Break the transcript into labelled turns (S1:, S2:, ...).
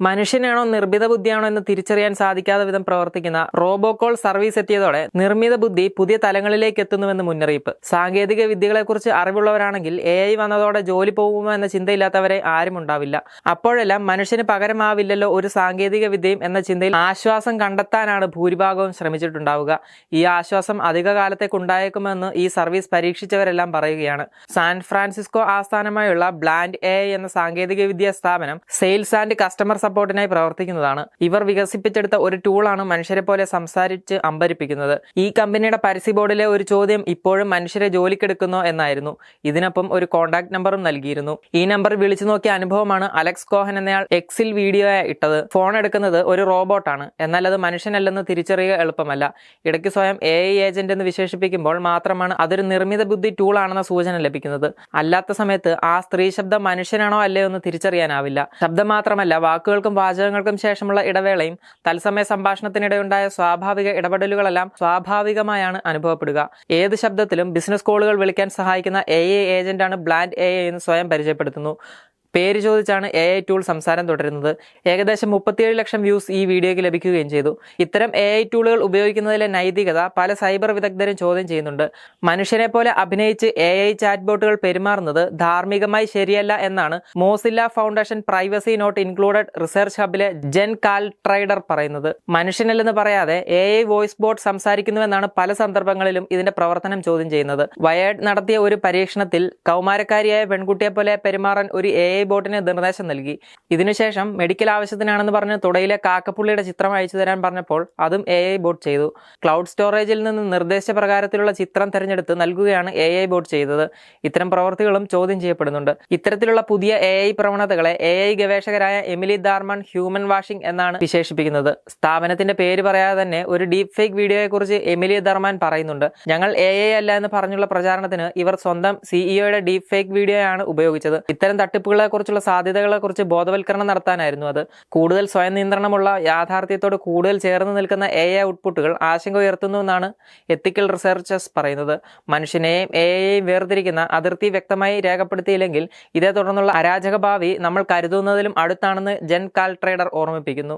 S1: മനുഷ്യനാണോ നിർമ്മിത ബുദ്ധിയാണോ എന്ന് തിരിച്ചറിയാൻ സാധിക്കാത്ത വിധം പ്രവർത്തിക്കുന്ന റോബോകോൾ സർവീസ് എത്തിയതോടെ നിർമ്മിത ബുദ്ധി പുതിയ തലങ്ങളിലേക്ക് എത്തുന്നുവെന്ന് മുന്നറിയിപ്പ്. സാങ്കേതിക വിദ്യകളെക്കുറിച്ച് അറിവുള്ളവരാണെങ്കിൽ എ ഐ വന്നതോടെ ജോലി പോകുമോ എന്ന ചിന്തയില്ലാത്തവരെ ആരും ഉണ്ടാവില്ല. അപ്പോഴെല്ലാം മനുഷ്യന് പകരമാവില്ലല്ലോ ഒരു സാങ്കേതിക വിദ്യയും എന്ന ചിന്തയിൽ ആശ്വാസം കണ്ടെത്താനാണ് ഭൂരിഭാഗവും ശ്രമിച്ചിട്ടുണ്ടാവുക. ഈ ആശ്വാസം അധിക കാലത്തേക്ക് ഉണ്ടായേക്കുമെന്ന് ഈ സർവീസ് പരീക്ഷിച്ചവരെല്ലാം പറയുകയാണ്. സാൻ ഫ്രാൻസിസ്കോ ആസ്ഥാനമായുള്ള ബ്ലാൻഡ് എ എന്ന സാങ്കേതിക വിദ്യാ സ്ഥാപനം സെയിൽസ് ആൻഡ് കസ്റ്റമർ സപ്പോർട്ടിനായി പ്രവർത്തിക്കുന്നതാണ്. ഇവർ വികസിപ്പിച്ചെടുത്ത ഒരു ടൂളാണ് മനുഷ്യരെ പോലെ സംസാരിച്ച് അമ്പരിപ്പിക്കുന്നത്. ഈ കമ്പനിയുടെ പരസ്യ ബോർഡിലെ ഒരു ചോദ്യം ഇപ്പോഴും മനുഷ്യരെ ജോലിക്കെടുക്കുന്നോ എന്നായിരുന്നു. ഇതിനൊപ്പം ഒരു കോൺടാക്ട് നമ്പറും നൽകിയിരുന്നു. ഈ നമ്പർ വിളിച്ചു നോക്കിയ അനുഭവമാണ് അലക്സ് കോഹൻ എന്നയാൾ എക്സിൽ വീഡിയോ ഇട്ടത്. ഫോൺ എടുക്കുന്നത് ഒരു റോബോട്ടാണ് എന്നാൽ അത് മനുഷ്യനല്ലെന്ന് തിരിച്ചറിയുക എളുപ്പമല്ല. ഇടയ്ക്ക് സ്വയം എ ഐ ഏജന്റ് എന്ന് വിശേഷിപ്പിക്കുമ്പോൾ മാത്രമാണ് അതൊരു നിർമ്മിത ബുദ്ധി ടൂൾ ആണെന്ന സൂചന ലഭിക്കുന്നത്. അല്ലാത്ത സമയത്ത് ആ സ്ത്രീ ശബ്ദം മനുഷ്യനാണോ അല്ലയോ എന്ന് തിരിച്ചറിയാനാവില്ല. ശബ്ദം മാത്രമല്ല വാക്കുകൾക്കും വാചകങ്ങൾക്കും ശേഷമുള്ള ഇടവേളയും തത്സമയ സംഭാഷണത്തിനിടെയുണ്ടായ സ്വാഭാവിക ഇടപെടലുകളെല്ലാം സ്വാഭാവികമായാണ് അനുഭവപ്പെടുക. ഏത് ശബ്ദത്തിലും ബിസിനസ് കോളുകൾ വിളിക്കാൻ സഹായിക്കുന്ന എ എ ഏജന്റാണ് ബ്ലാൻഡ് എ എന്ന് സ്വയം പരിചയപ്പെടുത്തുന്നു. പേര് ചോദിച്ചാണ് എ ഐ ടൂൾ സംസാരം തുടരുന്നത്. ഏകദേശം മുപ്പത്തിയേഴ് ലക്ഷം വ്യൂസ് ഈ വീഡിയോയ്ക്ക് ലഭിക്കുകയും ചെയ്തു. ഇത്തരം എ ഐ ടൂളുകൾ ഉപയോഗിക്കുന്നതിലെ നൈതികത പല സൈബർ വിദഗ്ധരും ചോദ്യം ചെയ്യുന്നുണ്ട്. മനുഷ്യനെ പോലെ അഭിനയിച്ച് എ ഐ ചാറ്റ് ബോട്ടുകൾ പെരുമാറുന്നത് ധാർമ്മികമായി ശരിയല്ല എന്നാണ് Mozilla Foundation privacy not included research ഹബിലെ Jen Caltrider പറയുന്നത്. മനുഷ്യനല്ലെന്ന് പറയാതെ എ ഐ വോയിസ് ബോട്ട് സംസാരിക്കുന്നുവെന്നാണ് പല സന്ദർഭങ്ങളിലും ഇതിന്റെ പ്രവർത്തനം ചോദ്യം ചെയ്യുന്നത്. വയേഡ് നടത്തിയ ഒരു പരീക്ഷണത്തിൽ കൗമാരക്കാരിയായ പെൺകുട്ടിയെ പോലെ പെരുമാറാൻ ഒരു എ ഐ ബോട്ടിന് നിർദ്ദേശം നൽകി. ഇതിനുശേഷം മെഡിക്കൽ ആവശ്യത്തിനാണെന്ന് പറഞ്ഞ് തുടയിലെ കാക്കപ്പുള്ളിയുടെ ചിത്രം അയച്ചു തരാൻ പറഞ്ഞപ്പോൾ അതും എ ഐ ബോട്ട് ചെയ്തു. ക്ലൗഡ് സ്റ്റോറേജിൽ നിന്ന് നിർദ്ദേശപ്രകാരത്തിലുള്ള ചിത്രം തിരഞ്ഞെടുത്ത് നൽകുകയാണ് എ ഐ ബോട്ട് ചെയ്തത്. ഇത്തരം പ്രവർത്തികളും ചോദ്യം ചെയ്യപ്പെടുന്നുണ്ട്. ഇത്തരത്തിലുള്ള പുതിയ എ ഐ പ്രവണതകളെ എ ഐ ഗവേഷകരായ എമിലി ദാർമൺ ഹ്യൂമൻ വാഷിംഗ് എന്നാണ് വിശേഷിപ്പിക്കുന്നത്. സ്ഥാപനത്തിന്റെ പേര് പറയാതെ തന്നെ ഒരു ഡീപ് ഫേക്ക് വീഡിയോയെക്കുറിച്ച് എമിലി ദർമാൻ പറയുന്നുണ്ട്. ഞങ്ങൾ എ ഐ അല്ല എന്ന് പറഞ്ഞുള്ള പ്രചാരണത്തിന് ഇവർ സ്വന്തം സിഇഒയുടെ ഡീപ് ഫേക്ക് വീഡിയോയാണ് ഉപയോഗിച്ചത്. ഇത്തരം തട്ടിപ്പുകളെ കുറിച്ചുള്ള സാധ്യതകളെ കുറിച്ച് ബോധവൽക്കരണം നടത്താനായിരുന്നു അത് കൂടുതൽ സ്വയം നിയന്ത്രണമുള്ള യാഥാർത്ഥ്യത്തോട് കൂടുതൽ ചേർന്ന് നിൽക്കുന്ന എ ഐ ഔട്ട്പുട്ടുകൾ ആശങ്ക ഉയർത്തുന്നുവെന്നാണ് എത്തിക്കൽ റിസർച്ചേഴ്സ് പറയുന്നത് മനുഷ്യനെയും എ ഐയെയും വേർതിരിക്കുന്ന അതിർത്തി വ്യക്തമായി രേഖപ്പെടുത്തിയില്ലെങ്കിൽ ഇതേ തുടർന്നുള്ള അരാജക ഭാവി നമ്മൾ കരുതുന്നതിലും അടുത്താണെന്ന് ജെൻ കാൽ ട്രേഡർ ഓർമ്മിപ്പിക്കുന്നു.